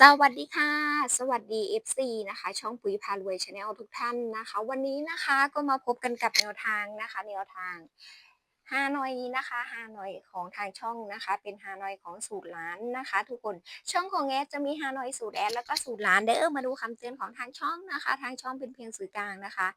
สวัสดีค่ะ สวัสดี FC นะคะ ช่องปุ๋ยพารวยชาแนลทุกท่านนะคะ วันนี้นะคะก็มาพบกันกับแนวทางนะคะ แนวทาง ฮานอยนะคะฮานอยของทางช่องนะคะ เป็นฮานอยของสูตรล้านนะคะ ทุกคนช่องของแอดจะมีฮานอยสูตรแอดแล้วก็สูตรล้านเด้อมาดูคำเตือนของทางช่องนะคะ ทางช่องเป็นเพียงสื่อกลางนะคะ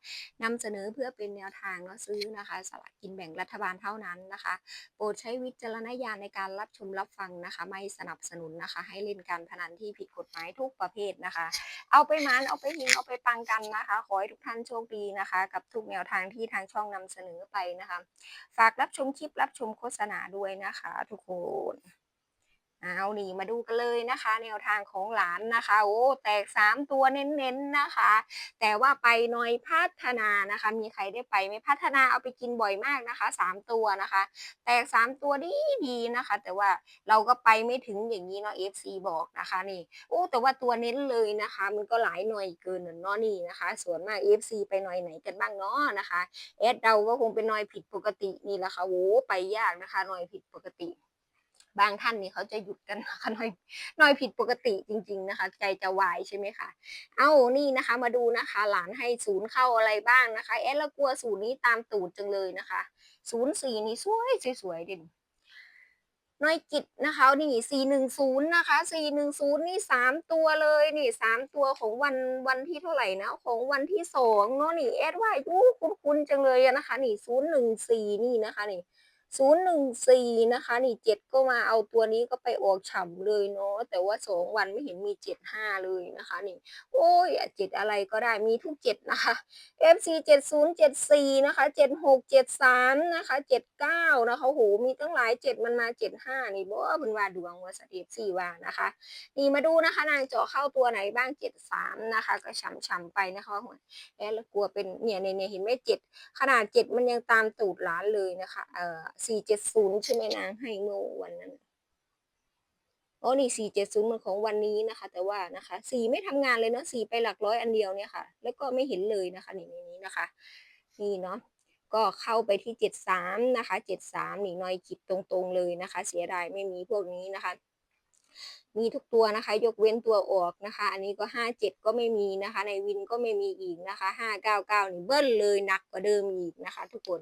นำเสนอเพื่อเป็นแนวทางเนาะซื้อนะคะสลากกินแบ่งรัฐบาลเท่านั้นนะคะ โปรดใช้วิจารณญาณในการรับชมรับฟังนะคะ ไม่สนับสนุนนะคะ ให้เล่นการพนันที่ผิดกฎหมายทุกประเภทนะคะ เอาไปมันเอาไปหิงเอาไปปังกันนะคะ ขอให้ทุกท่านโชคดีนะคะ กับทุกแนวทางที่ทางช่องนำเสนอไปนะคะ ฝากรับชมคลิปรับชมโฆษณาด้วยนะคะ ทุกคน เอานี่มาดูกันเลยนะคะ แนวทางของหลานนะคะ โอ้แตกสามตัวเน้นๆนะคะ แต่ว่าไปหน่อยพัฒนานะคะ มีใครได้ไปไหม่พัฒนาเอาไปกินบ่อยมากนะคะสามตัวนะคะ แตกสามตัวดีดีนะคะ แต่ว่าเราก็ไปไม่ถึงอย่างนี้เนาะ FC บอกนะคะนี่โอ้แต่ว่าตัวเน้นเลยนะคะ มันก็หลายหน่อยเกินเนาะนี่นะคะ ส่วนมาก FC ไปหน่อยไหนกันบ้างเนาะนะคะเอสเราก็คงเป็นหน่อยผิดปกตินี่แหละค่ะโอ้ไปยากนะคะหน่อยผิดปกติ บางท่านนี่เขาจะหยุดกันนะคะหน่อยน่อยผิดปกติจริง ๆ นะคะ ใจจะวายใช่ไหมคะเอ้านี่นะคะ มาดูนะคะ หลานให้ศูนย์เข้าอะไรบ้างนะคะเอ๊ะกลัวศูนย์นี้ตามตูดจังเลยนะคะศูนย์สี่นี่สวยสวยๆเด่นน้อยจิตนะคะนี่สี่หนึ่งศูนย์นะคะสี่หนึ่งศูนย์นี่สามตัวเลยนี่สามตัวของวันวันที่เท่าไหร่นะของวันที่สองเนาะนี่เอสว่ายูคุ้นๆจังเลยนะคะ นี่ศูนย์หนึ่งสี่นี่นะคะนี่ ศูนย์หนึ่งสี่นะคะ นี่เจ็ดก็มาเอาตัวนี้ก็ไปออกฉ่ำเลยเนาะแต่ว่าสองวันไม่เห็นมีเจ็ดห้าเลยนะคะนี่ โอ้ยเจ็ดอะไรก็ได้มีทุกเจ็ดนะคะ FC เจ็ดศูนย์เจ็ดสี่นะคะเจ็ดหกเจ็ดสามนะคะเจ็ดเก้านะคะโหมีตั้งหลายเจ็ดมันมาเจ็ดห้านี่บ่เป็นว่าดวงว่าสตีสี่ว่านะคะ นี่มาดูนะคะ นางเจาะเข้าตัวไหนบ้างเจ็ดสามนะคะ ก็ฉ่ำๆไปนะคะหัวแอะแล้วกลัวเป็นเนี่ยเนี่ยเห็นไหมเจ็ดขนาดเจ็ดมันยังตามตูดหลานเลยนะคะเออสี่เจ็ดศูนย์ใช่ไหมนางให้เมื่อวันนั้นอ๋อนี่สี่เจ็ดศูนย์มันของวันนี้นะคะ แต่ว่านะคะสี่ไม่ทำงานเลยเนาะสี่ไปหลักร้อยอันเดียวเนี่ยค่ะ แล้วก็ไม่เห็นเลยนะคะนี่ในนี้นะคะ นี่เนาะก็เข้าไปที่เจ็ดสามนะคะเจ็ดสามนี่น้อยจิตตรงๆเลยนะคะ เสียดายไม่มีพวกนี้นะคะ มีทุกตัวนะคะ ยกเว้นตัวออกนะคะ อันนี้ก็ห้าเจ็ดก็ไม่มีนะคะ ในวินก็ไม่มีอีกนะคะห้าเก้าเก้านี่เบิ้ลเลยหนักกว่าเดิมอีกนะคะ ทุกคน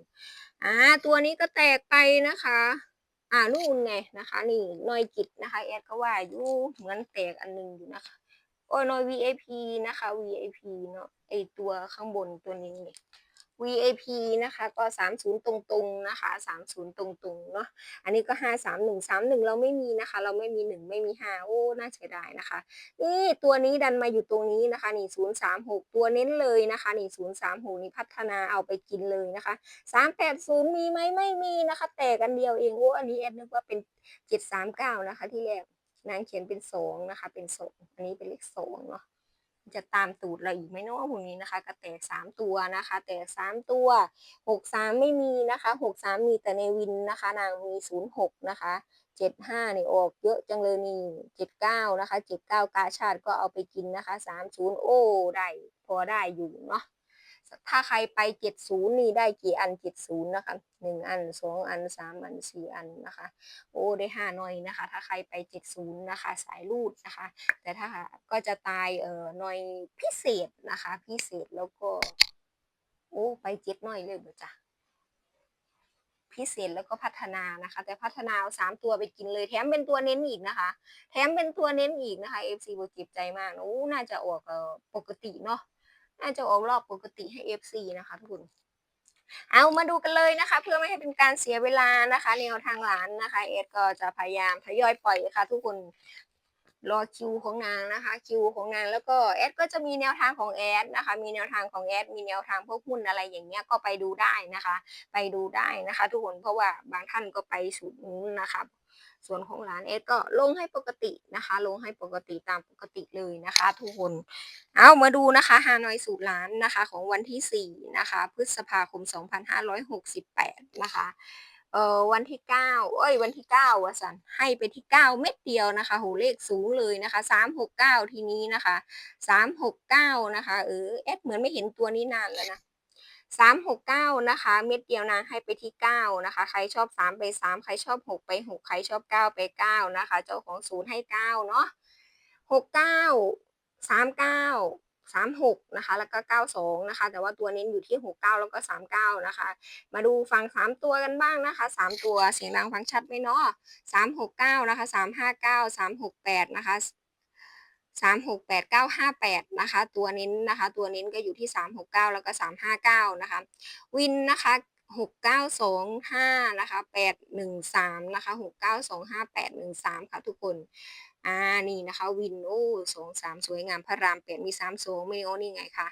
อ่าตัวนี้ก็แตกไปนะคะอ่านู่นไงนะคะ นี่นอยจิตนะคะแอดก็ว่าอยู่เหมือนแตกอันหนึงอยู่นะคะโอ้ยนอย VIP นะคะ VIP เนาะไอตัวข้างบนตัวนี้เนี่ย VIP นะคะก็ 30 ตรงๆนะคะ 30 ตรงๆเนาะอันนี้ก็ 531 31 เราไม่มีนะคะ เราไม่มี 1 ไม่มี 5 โอ้น่าเสียดายนะคะ นี่ตัวนี้ดันมาอยู่ตรงนี้นะคะนี่036 ตัวเน้นเลยนะคะนี่036 นี่พัฒนาเอาไปกินเลยนะคะ 380 มีไหมไม่มีนะคะ แต่กันเดียวเองโอ้อันนี้แอดนึกว่าเป็น 739 นะคะที่แรกนางเขียนเป็น2นะคะเป็น2อันนี้เป็นเลข2เนาะ จะตามตูดเราอีกไหมเนาะพวกนี้นะคะ ก็แตกสามตัวนะคะ แตกสามตัวหกสามไม่มีนะคะหกสามมีแต่ในวินนะคะ นางมีศูนย์หกนะคะเจ็ดห้าเนี่ยออกเยอะจังเลยนี่เจ็ดเก้านะคะเจ็ดเก้ากาชาติก็เอาไปกินนะคะสามศูนย์โอ้ได้พอได้อยู่เนาะ ถ้าใครไปเจ็ดศูนย์นี่ได้กี่อันเจ็ดศูนย์นะคะหนึ่งอันสองอันสามอันสี่อันนะคะ โอ้ได้ห้าหน่อยนะคะ ถ้าใครไปเจ็ดศูนย์นะคะ สายรูดนะคะ แต่ถ้าก็จะตายเอ่อหน่อยพิเศษนะคะ พิเศษแล้วก็โอ้ไปเจ็ดหน่อยเลยเบอจ้ะพิเศษแล้วก็พัฒนานะคะ แต่พัฒนาเอาสามตัวไปกินเลยแถมเป็นตัวเน้นอีกนะคะ แถมเป็นตัวเน้นอีกนะคะ FC บเจ็บใจมากโอ้น่าจะออกเออปกติเนาะ น่าจะออกรอบปกติให้ FC นะคะทุกคนเอามาดูกันเลยนะคะ เพื่อไม่ให้เป็นการเสียเวลานะคะแนวทางหลานนะคะ เอสก็จะพยายามทยอยปล่อยค่ะ ทุกคน รอคิวของนางนะคะคิวของนางแล้วก็แอดก็จะมีแนวทางของแอดนะคะ มีแนวทางของแอดมีแนวทางพวกหุ้นอะไรอย่างเงี้ยก็ไปดูได้นะคะ ไปดูได้นะคะ ทุกคนเพราะว่าบางท่านก็ไปสูตรนู้นนะคะส่วนของร้านเอสก็ลงให้ปกตินะคะ ลงให้ปกติตามปกติเลยนะคะ ทุกคน เอามาดูนะคะฮานอยสูตรล้านนะคะของวันที่ 4 นะคะ พฤษภาคม 2568 นะคะ เอ่อวันที่9เอ้ยวันที่9วะสันให้ไปที่9เม็ดเดียวนะคะโหเลขสูงเลยนะคะ369ทีนี้นะคะ369นะคะเออเอสเหมือนไม่เห็นตัวนี้นานแล้วนะสามหกเก้านะคะ เม็ดเดียวนางให้ไปที่เก้านะคะ ใครชอบสามไปสามใครชอบหกไปหกใครชอบเก้าไปเก้านะคะ เจ้าของศูนย์ให้เก้าเนาะหกเก้าสามเก้า สามหกนะคะแล้วก็เก้าสองนะคะแต่ว่าตัวเน้นอยู่ที่หกเก้าแล้วก็สามเก้านะคะมาดูฟังสามตัวกันบ้างนะคะสามตัวเสียงดังฟังชัดไหมเนาะสามหกเก้านะคะสามห้าเก้าสามหกแปดนะคะสามหกแปดเก้าห้าแปดนะคะ ตัวเน้นนะคะ ตัวเน้นก็อยู่ที่สามหกเก้าแล้วก็สามห้าเก้านะคะ วินนะคะหกเก้าสองห้านะคะแปดหนึ่งสามนะคะหกเก้าสองห้าแปดหนึ่งสามค่ะทุกคน อ่านี่นะคะวินโอ้สองสามสวยงามพระรามแปดมีสามสองไม่โอ้นี่ไงคะ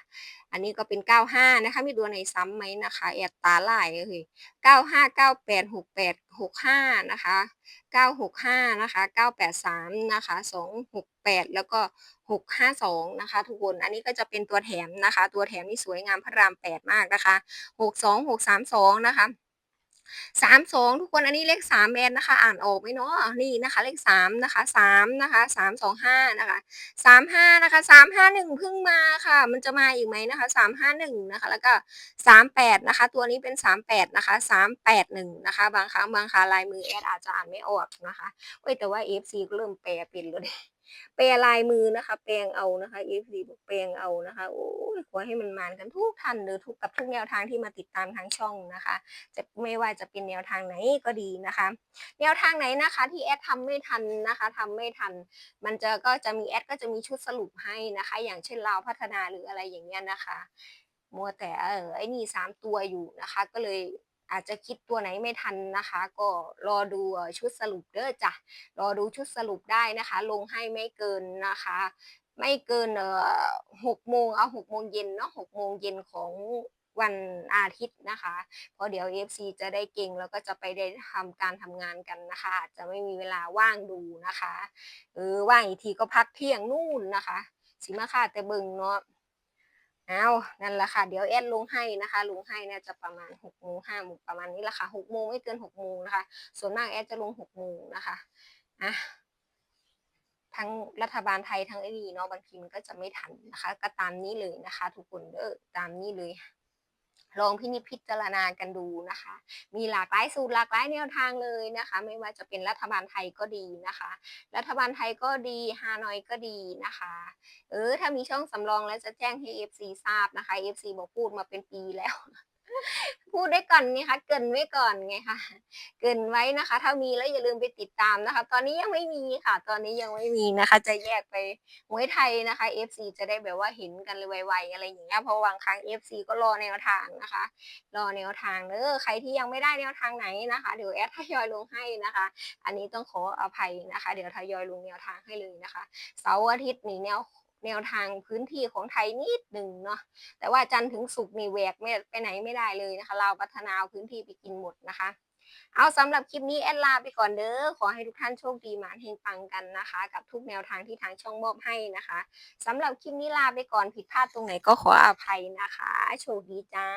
อันนี้ก็เป็นเก้าห้านะคะมีตัวไหนซ้ำไหมนะคะแอดตาลายเลยเก้าห้าเก้าแปดหกแปดหกห้านะคะเก้าหกห้านะคะเก้าแปดสามนะคะสองหกแปดแล้วก็หกห้าสองนะคะ ทุกคนอันนี้ก็จะเป็นตัวแถมนะคะ ตัวแถมนี่สวยงามพระรามแปดมากนะคะหกสองหกสามสองนะคะ สามสองทุกคนอันนี้เลขสามแมนนะคะ อ่านออกไหมเนาะนี่นะคะ เลขสามนะคะสามนะคะสามสองห้านะคะสามห้านะคะสามห้าหนึ่งเพิ่งมาค่ะ มันจะมาอีกไหมนะคะสามห้าหนึ่งนะคะ แล้วก็สามแปดนะคะ ตัวนี้เป็นสามแปดนะคะสามแปดหนึ่งนะคะ บางครั้งบางคราลายมือแอดอาจจะอ่านไม่ออกนะคะเว้ยแต่ว่า FC ก็เริ่มแปลเป็นแล้วเนี่ย แปลลายมือนะคะ แปลงเอานะคะ FC บอกแปลงเอานะคะ โอ้ยขอให้มันมานกันทุกท่านหรือทุกกับทุกแนวทางที่มาติดตามทางช่องนะคะ จะไม่ว่าจะเป็นแนวทางไหนก็ดีนะคะ แนวทางไหนนะคะ ที่แอดทำไม่ทันนะคะทำไม่ทัน มันจะก็จะมีแอดก็จะมีชุดสรุปให้นะคะ อย่างเช่นเราวพัฒนาหรืออะไรอย่างเงี้ยนะคะ มัวแต่เออไอ้นี่สามตัวอยู่นะคะ ก็เลย อาจจะคิดตัวไหนไม่ทันนะคะ ก็รอดูชุดสรุปเด้อจ้ะรอดูชุดสรุปได้นะคะ ลงให้ไม่เกินนะคะ ไม่เกินเอ่อหกโมงเอาหกโมงเย็นเนาะหกโมงเย็นของวันอาทิตย์นะคะ เพราะเดี๋ยว FC จะได้เก่งแล้วก็จะไปได้ทำการทำงานกันนะคะอาจจะไม่มีเวลาว่างดูนะคะเออว่างอีกทีก็พักเที่ยงนู่นนะคะ สิมาค่ะแต่เบิงเนาะ เอานั่นแหละค่ะ เดี๋ยวแอดลงให้นะคะ ลงให้น่าจะประมาณหกโมงห้าโมงประมาณนี้แหละค่ะหกโมงไม่เกินหกโมงนะคะ ส่วนมากแอดจะลงหกโมงนะคะอะทั้งรัฐบาลไทยทั้งไอ้นี่เนาะบางทีมันก็จะไม่ทันนะคะ ก็ตามนี้เลยนะคะ ทุกคนเด้อตามนี้เลย ลองพินิจพิจารณากันดูนะคะ มีหลากหลายสูตรหลากหลายแนวทางเลยนะคะ ไม่ว่าจะเป็นรัฐบาลไทยก็ดีนะคะ รัฐบาลไทยก็ดีฮานอยก็ดีนะคะ เออถ้ามีช่องสำรองแล้วจะแจ้งให้ FC ทราบนะคะ FC บอกพูดมาเป็นปีแล้ว พูดได้ก่อนไงคะเกินไว้ก่อนไงคะเกินไว้นะคะ ถ้ามีแล้วอย่าลืมไปติดตามนะคะ ตอนนี้ยังไม่มีค่ะ ตอนนี้ยังไม่มีนะคะ จะแยกไปมวยไทยนะคะ FC จะได้แบบว่าเห็นกันเลยไวๆอะไรอย่างเงี้ยเพราะบางครั้ง FC ก็รอแนวทางนะคะ รอแนวทางเด้อใครที่ยังไม่ได้แนวทางไหนนะคะเดี๋ยวแอดทยอยลงให้นะคะ อันนี้ต้องขออภัยนะคะ เดี๋ยวทยอยลงแนวทางให้เลยนะคะเสาร์อาทิตย์นี่แนว แนวทางพื้นที่ของไทยนิดหนึ่งเนาะแต่ว่าจันถึงสุกนี่แหวกไม่ไปไหนไม่ได้เลยนะคะ เราพัฒนาเอาพื้นที่ไปกินหมดนะคะ เอาสำหรับคลิปนี้แอดลาไปก่อนเด้อขอให้ทุกท่านโชคดีหมานเฮงปังกันนะคะ กับทุกแนวทางที่ทางช่องมอบให้นะคะสำหรับคลิปนี้ลาไปก่อนผิดพลาดตรงไหนก็ขออภัยนะคะ โชคดีจ้า